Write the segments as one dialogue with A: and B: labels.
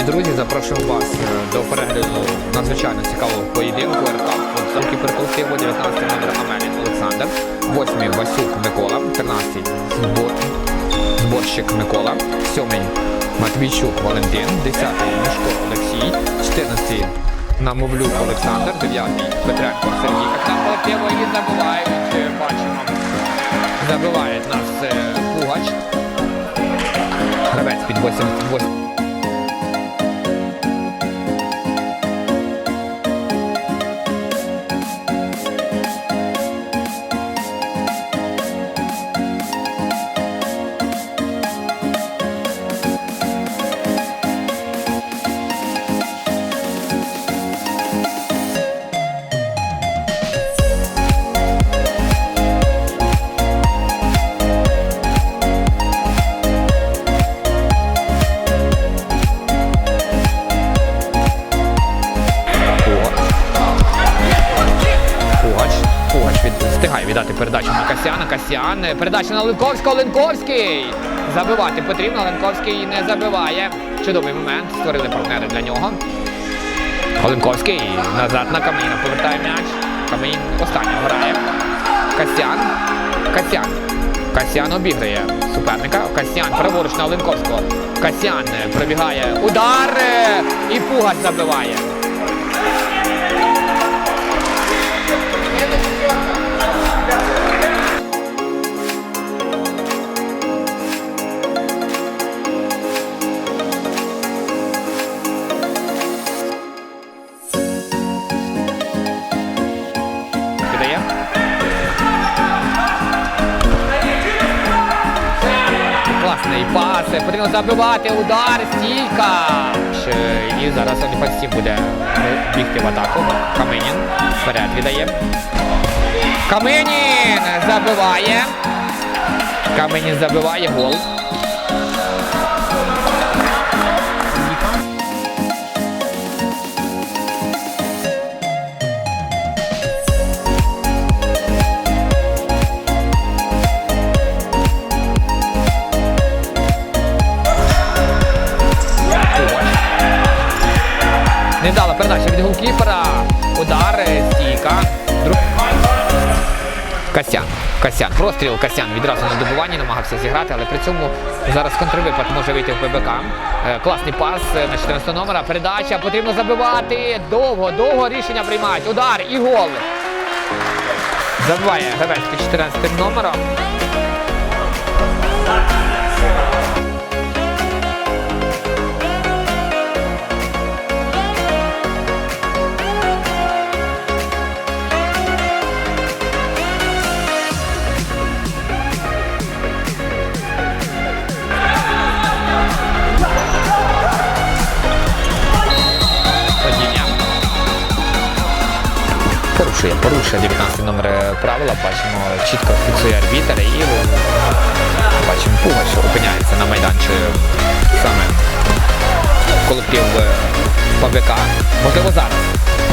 A: Шановні друзі, запрошуємо вас е, до перегляду надзвичайно цікавого поєдинку РК. Руки притулки 19 номер Амелін Олександр, 8-й Васюк Микола, 13-й збор... зборщик Микола, 7-й Матвійчук Валентин, 10-й Мішко Олексій, 14-й Намовлюк Олександр, 9-й Петренко Сергій Капітан колективо і забувають, бачимо, забиває нас е, Пугач. Гравець під 8. 8. Передачу на Касяна. Касян. Передача на Ленковського. Ленковський. Забивати потрібно. Ленковський не забиває. Чудовий момент. Створили партнери для нього. Оленковський назад на Каміна повертає м'яч. Камін останній грає. Касян. Касян. Касян обіграє суперника. Касян праворуч на Оленковського. Касян пробігає. Удар! І Пугач забиває. Потрібно забивати. Удар, стійка. Ще- І зараз Оліфасті буде бігти в атаку. Каменін вперед віддає. Каменін забиває. Каменін забиває гол. Невдала передача від голкіпера. Удар, стійка. Друг... Касян. Касян. Простріл Касян відразу на добуванні намагався зіграти, але при цьому зараз контрвипад може вийти в ПБК. Е, Класний пас е, на 14 номера. Передача потрібно забивати. Довго, довго рішення приймають. Удар і гол. Забиває Гавецький 14 номером. Порушує, порушує 19 номер правила. Бачимо, чітко фіксує арбітер і бачимо Пуга, що опиняється на майданчику саме колектив е, ПВК. Можливо, зараз.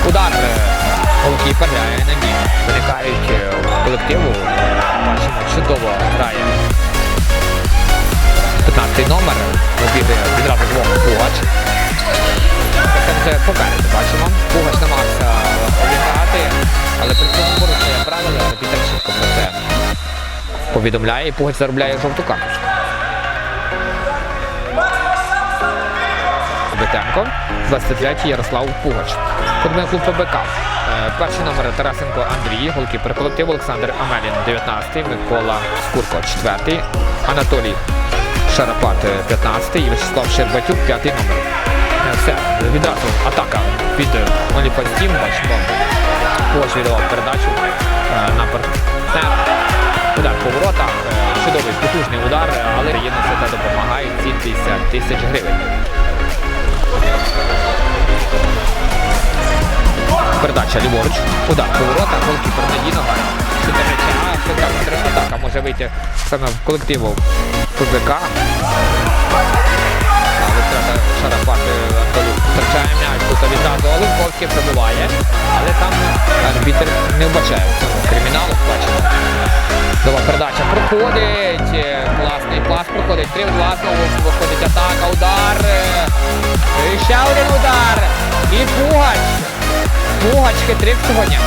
A: Удар е, голкіпер на ній. Виникають е, колективу. Бачимо, чудово грає 15 номер. Вибігає відразу двох Пугач. Це вже бачимо. Пугач намагався обіграти, але при цьому порушує правила, арбітер чітко про це повідомляє і Пугач заробляє жовту карточку. Бетенко, 23-й Ярослав Пугач. Футбольний клуб ПБК. Е, Перший номер Тарасенко Андрій, голкіпер колективу Олександр Амелін, 19-й, Микола Скурко, 4-й, Анатолій Шарапат, 15-й і Вячеслав Щербатюк, 5-й номер. Е, Все, відразу атака від Оліфастім. Бачимо, Пугач віддавав передачу е, на партнера. Удар по воротах, е, чудовий потужний удар, але єдина свята допомагає ці 50 тисяч гривень. Передача ліворуч. Удар по воротах, голкіпер надійно грає. Сюди м'яча, а швидка контратака може вийти саме в колективу ПБК. Але це Шара- Шарапат е, Антолюк втрачає м'яч, тут відразу Оленковський пробиває, але там арбітер не вбачає в цьому криміналу, бачимо. Нова передача проходить, е, класний пас проходить, 3-2, знову виходить атака, удар, е, і ще один удар, і Пугач, Пугач хитрик сьогодні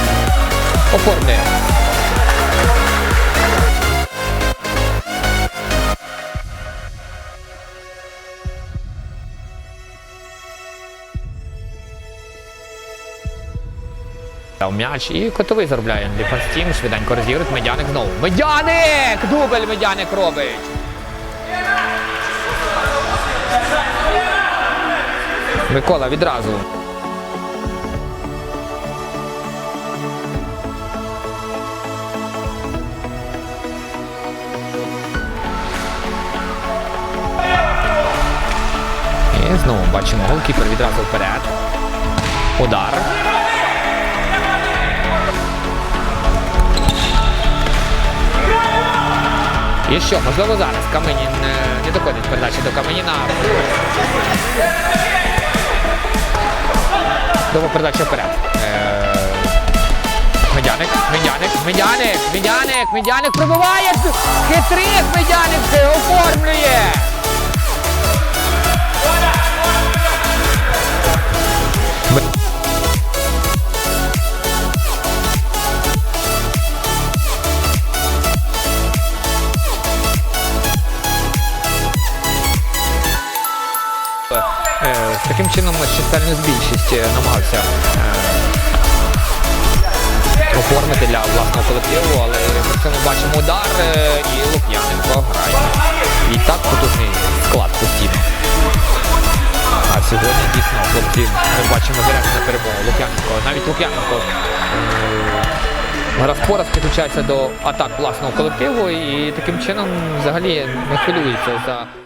A: оформлює. М'яч і котовий заробляє Дефанстім, швиденько розігрують. Медяник знову. Медяник! Дубль Медяник робить. Микола відразу. І знову бачимо голкіпер відразу вперед. Удар. І що, можливо, зараз Каменін е, не доходить передачі до Каменіна. Довго передача вперед. Е, Медяник, Медяник, Медяник, Медяник, Медяник пробиває! Хитрих Медяник оформлює! Таким чином чисельну більшість е, намагався е, оформити для власного колективу, але при цьому бачимо удар е, і Лук'яненко грає. І так потужний склад постійно. А сьогодні дійсно хлопці ми бачимо на перемогу. Лук'яненко, навіть Лук'яненко е, раз по раз підключається до атак власного колективу і таким чином взагалі не хвилюється за.